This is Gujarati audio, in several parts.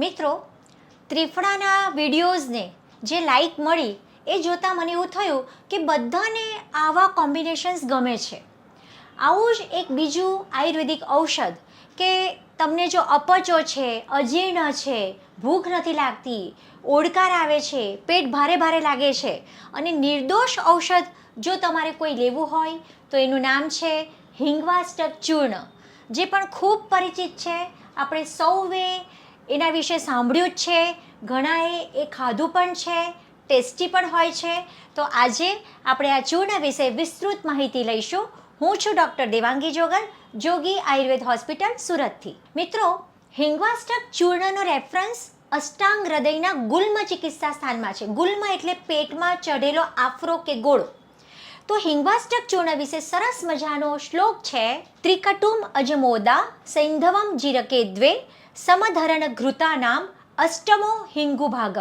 મિત્રો, ત્રિફળાના વિડીયોઝને જે લાઈક મળી, એ જોતાં મને એવું થયું કે બધાને આવા કોમ્બિનેશન્સ ગમે છે. આવું જ એક બીજું આયુર્વેદિક ઔષધ કે તમને જો અપચો છે, અજીર્ણ છે, ભૂખ નથી લાગતી, ઓડકાર આવે છે, પેટ ભારે ભારે લાગે છે, અને નિર્દોષ ઔષધ જો તમારે કોઈ લેવું હોય, તો એનું નામ છે હિંગવાસ્ટક ચૂર્ણ, જે પણ ખૂબ પરિચિત છે. આપણે સૌએ એના વિશે સાંભળ્યું જ છે. ઘણાએ એ ખાધું પણ છે, ટેસ્ટી પણ હોય છે. તો આજે આપણે આ ચૂર્ણ વિશે વિસ્તૃત માહિતી લઈશું. હું છું ડૉક્ટર દેવાંગી જોગલ, જોગી આયુર્વેદ હોસ્પિટલ સુરતથી. મિત્રો, હિંગવાસ્ટક ચૂર્ણનો રેફરન્સ અષ્ટાંગ હૃદયના ગુલ્મ ચિકિત્સા સ્થાનમાં છે. ગુલ્મ એટલે પેટમાં ચઢેલો આફરો કે ગોળો. તો હિંગવાસ્ટક ચૂર્ણ વિશે સરસ મજાનો શ્લોક છે. ત્રિકટુમ અજમોદા, સૈંધવમ જીરકે દ્વે સમધરણ ઘૃતાનામ અષ્ટમો હિંગુભાગઃ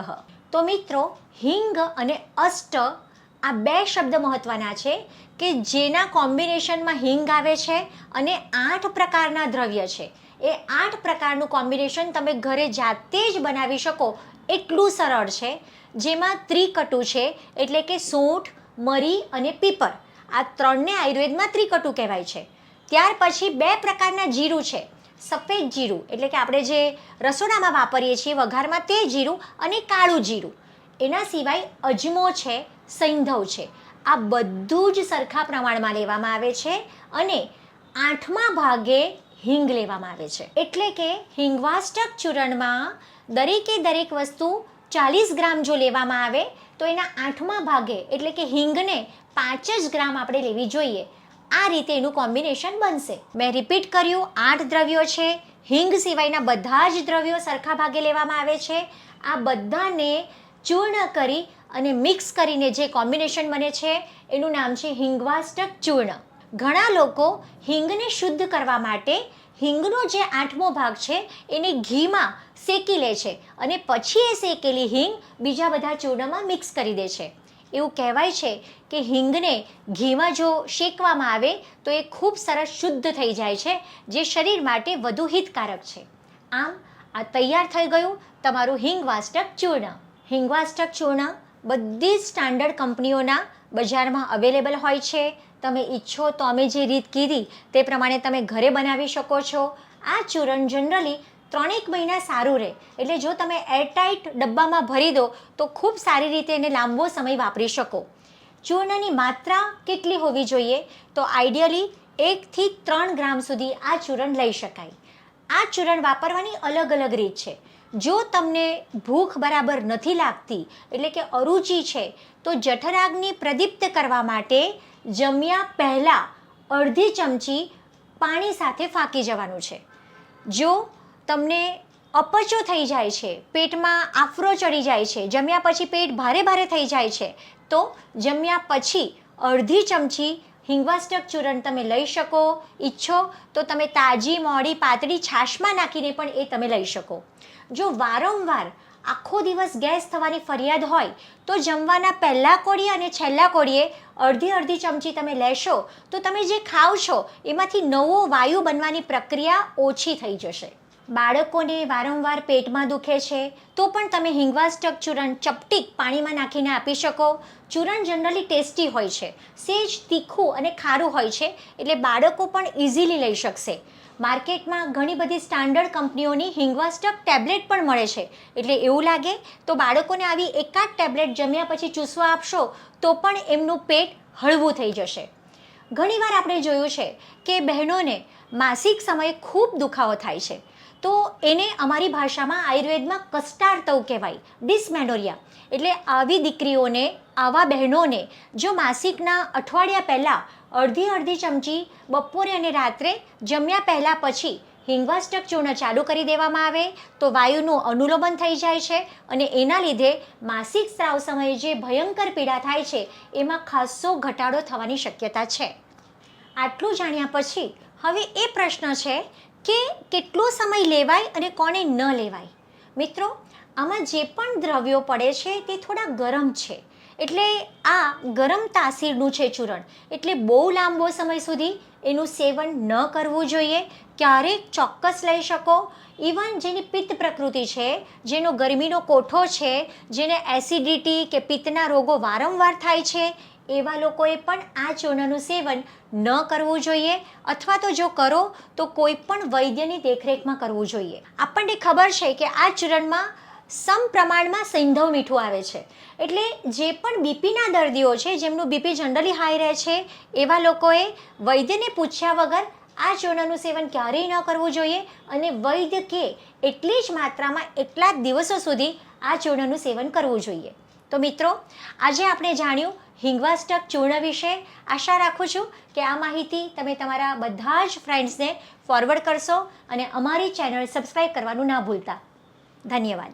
તો મિત્રો, હિંગ અને અષ્ટ આ બે શબ્દ મહત્વના છે કે જેના કોમ્બિનેશનમાં હિંગ આવે છે અને આઠ પ્રકારના દ્રવ્ય છે. એ આઠ પ્રકારનું કોમ્બિનેશન તમે ઘરે જાતે જ બનાવી શકો એટલું સરળ છે. જેમાં ત્રિકટુ છે એટલે કે સૂંઠ, મરી અને પીપર. આ ત્રણને આયુર્વેદમાં ત્રિકટુ કહેવાય છે. ત્યાર પછી બે પ્રકારના જીરું છે. સફેદ જીરું, એટલે કે આપણે જે રસોડામાં વાપરીએ છીએ વઘારમાં તે જીરું અને કાળું જીરું. એના સિવાય અજમો છે, સૈંધવ છે. આ બધું જ સરખા પ્રમાણમાં લેવામાં આવે છે અને આઠમા ભાગે હિંગ લેવામાં આવે છે. એટલે કે હિંગવાષ્ટક ચૂરણમાં દરેકે દરેક વસ્તુ ચાલીસ ગ્રામ જો લેવામાં આવે, તો એના આઠમા ભાગે, એટલે કે હિંગને પાંચ જ ગ્રામ આપણે લેવી જોઈએ. આ રીતે એનું કોમ્બિનેશન બનશે. મેં રિપીટ કર્યું, આઠ દ્રવ્યો છે, હિંગ સિવાયના બધા જ દ્રવ્યો સરખા ભાગે લેવામાં આવે છે. આ બધાને ચૂર્ણ કરી અને મિક્સ કરીને જે કોમ્બિનેશન બને છે, એનું નામ છે હિંગવાસ્ટક ચૂર્ણ. ઘણા લોકો હિંગને શુદ્ધ કરવા માટે હિંગનો જે આઠમો ભાગ છે, એને ઘીમાં શેકી લે છે અને પછી એ શેકેલી હિંગ બીજા બધા ચૂર્ણમાં મિક્સ કરી દે છે. એવું કહેવાય છે કે હિંગને ઘીમાં જો શેકવામાં આવે તો એ ખૂબ સરસ શુદ્ધ થઈ જાય છે, જે શરીર માટે વધુ હિતકારક છે. આમ, આ તૈયાર થઈ ગયું તમારું હિંગવાસ્ટક ચૂર્ણ. હિંગવાસ્ટક ચૂર્ણ બધી જ સ્ટાન્ડર્ડ કંપનીઓના બજારમાં અવેલેબલ હોય છે. તમે ઈચ્છો તો અમે જે રીત કીધી તે પ્રમાણે તમે ઘરે બનાવી શકો છો. આ ચૂરણ જનરલી ત્રણેક મહિના સારું રહે. એટલે જો તમે એરટાઇટ ડબ્બામાં ભરી દો, તો ખૂબ સારી રીતે એને લાંબો સમય વાપરી શકો. ચૂર્ણની માત્રા કેટલી હોવી જોઈએ? તો આઈડિયલી એકથી ત્રણ ગ્રામ સુધી આ ચૂરણ લઈ શકાય. આ ચૂરણ વાપરવાની અલગ અલગ રીત છે. જો તમને ભૂખ બરાબર નથી લાગતી, એટલે કે અરુચિ છે, તો જઠરાગ્નિ પ્રદીપ્ત કરવા માટે જમ્યા પહેલાં અડધી ચમચી પાણી સાથે ફાંકી જવાનું છે. જો તમને અપચો થઈ જાય છે, પેટમાં આફરો ચડી જાય છે, જમ્યા પછી પેટ ભારે ભારે થઈ જાય છે, તો જમ્યા પછી અડધી ચમચી હિંગવાસ્ટક ચૂરણ તમે લઈ શકો, ઈચ્છો તો તમે તાજી, મોડી, પાતળી છાશમાં નાખીને પણ એ તમે લઈ શકો. જો વારંવાર આખો દિવસ ગેસ થવાની ફરિયાદ હોય, તો જમવાના પહેલાં કોળીએ અને છેલ્લા કોળીએ અડધી અડધી ચમચી તમે લેશો, તો તમે જે ખાવ છો, એમાંથી નવો વાયુ બનવાની પ્રક્રિયા ઓછી થઈ જશે. બાળકોને વારંવાર પેટમાં દુખે છે, તો પણ તમે હિંગવાષ્ટક ચૂરણ ચપટીક પાણીમાં નાખીને આપી શકો. ચૂરણ જનરલી ટેસ્ટી હોય છે, સેજ તીખું અને ખારું હોય છે, એટલે બાળકો પણ ઇઝીલી લઈ શકશે. માર્કેટમાં ઘણી બધી સ્ટાન્ડર્ડ કંપનીઓની હિંગવાષ્ટક ટેબ્લેટ પણ મળે છે, એટલે એવું લાગે તો બાળકોને આવી એકાદ ટેબ્લેટ જમ્યા પછી ચૂસવા આપશો, તો પણ એમનું પેટ હળવું થઈ જશે. ઘણીવાર આપણે જોયું છે કે બહેનોને માસિક સમયે ખૂબ દુખાવો થાય છે તો એને અમારી ભાષામાં આયુર્વેદમાં કસ્ટાર્તવ કહેવાય ડિસમેનોરિયા એટલે આવી દીકરીઓને, આવા બહેનોને, જો માસિકના અઠવાડિયા પહેલાં અડધી અડધી ચમચી બપોરે અને રાત્રે જમ્યા પહેલાં પછી હિંગવાષ્ટક ચૂર્ણ ચાલુ કરી દેવામાં આવે, તો વાયુનું અનુલોમન થઈ જાય છે અને એના લીધે માસિક સ્ત્રાવ સમયે જે ભયંકર પીડા થાય છે, એમાં ખાસો ઘટાડો થવાની શક્યતા છે. આટલું જાણ્યા પછી હવે એ પ્રશ્ન છે કે કેટલો સમય લેવાય અને કોને ન લેવાય? મિત્રો, આમાં જે પણ દ્રવ્યો પડે છે તે થોડા ગરમ છે. એટલે આ ગરમ તાસીરનું છે ચૂરણ. એટલે બહુ લાંબો સમય સુધી એનું સેવન ન કરવું જોઈએ. ક્યારેક ચોક્કસ લઈ શકો. ઇવન જેની પિત્ત પ્રકૃતિ છે, જેનો ગરમીનો કોઠો છે, જેને એસિડિટી કે પિત્તના રોગો વારંવાર થાય છે એવા લોકોએ પણ આ ચૂર્ણનું સેવન ન કરવું જોઈએ અથવા તો જો કરો, તો કોઈ પણ વૈદ્યની દેખરેખમાં કરવું જોઈએ. આપણને ખબર છે કે આ ચૂરણમાં સમ પ્રમાણમાં સૈંધવ મીઠું આવે છે. એટલે જે પણ બીપીના દર્દીઓ છે, જેમનું બીપી જનરલી હાઈ રહે છે, એવા લોકોએ વૈદ્યને પૂછ્યા વગર આ ચૂર્ણનું સેવન ક્યારેય ન કરવું જોઈએ અને વૈદ્ય કે એટલી જ માત્રામાં એટલા જ દિવસો સુધી આ ચૂર્ણનું સેવન કરવું જોઈએ. તો મિત્રો, આજે આપણે જાણ્યું હિંગવાસ્ટક ચૂર્ણ વિશે. આશા રાખું છું કે આ માહિતી તમે તમારા બધા જ ફ્રેન્ડ્સને ફોરવર્ડ કરશો અને અમારી ચેનલ સબસ્ક્રાઈબ કરવાનું ના ભૂલતા. ધન્યવાદ.